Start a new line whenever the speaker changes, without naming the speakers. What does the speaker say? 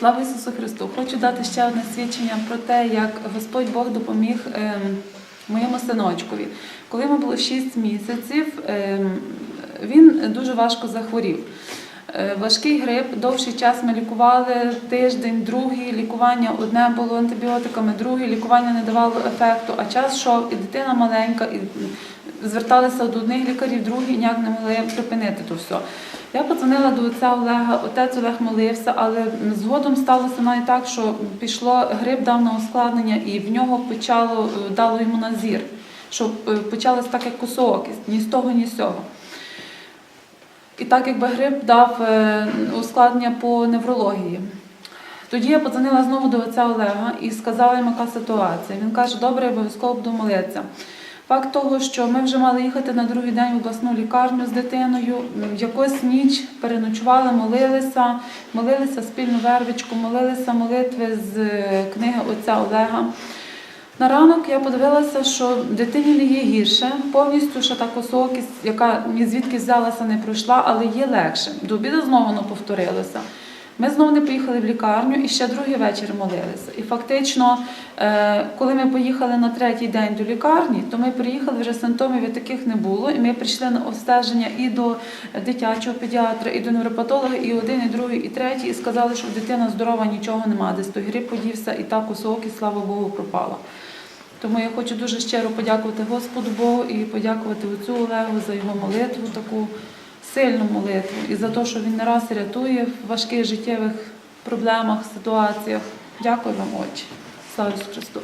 Слава Ісусу Христу! Хочу дати ще одне свідчення про те, як Господь Бог допоміг ем, моєму синочкові. Коли йому було 6 місяців, ем, він дуже важко захворів. Е, Важкий грип, довший час ми лікували тиждень, другий лікування одне було антибіотиками, друге лікування не давало ефекту, а час йшов, і дитина маленька, і зверталися до одних лікарів, другі ніяк не могли припинити то все. Я подзвонила до отця Олега, отець Олег молився, але згодом сталося навіть так, що пішло грип дав на ускладнення, і в нього почало е, дало йому на зір, що е, почалось так, як косоокість, ні з того, ні з цього. І так якби грип дав е, ускладнення по неврології. Тоді я подзвонила знову до отця Олега і сказала йому, яка ситуація. Він каже, добре, обов'язково буду молитися. Факт того, що ми вже мали їхати на другий день в обласну лікарню з дитиною, м, якусь ніч переночували, молилися, молилися спільну вервичку, молилися молитви з е, книги отця Олега. На ранок я подивилася, що дитині не є гірше, повністю ще та косокість, яка ні звідки взялася, не пройшла, але є легше. До обіду знову воно повторилося. Ми знову не поїхали в лікарню і ще другий вечір молилися. І фактично, е, коли ми поїхали на третій день до лікарні, то ми приїхали вже симптомів і таких не було. І ми прийшли на обстеження і до дитячого педіатра, і до невропатолога, і один, і другий, і третій, і сказали, що дитина здорова, нічого нема, десь той грип подівся, і та косокість, слава Богу, пропала. Тому я хочу дуже щиро подякувати Господу Богу і подякувати отцю Олегу за його молитву, таку сильну молитву, і за те, що він не раз рятує в важких життєвих проблемах, ситуаціях. Дякую вам, Отче. Слава Христу!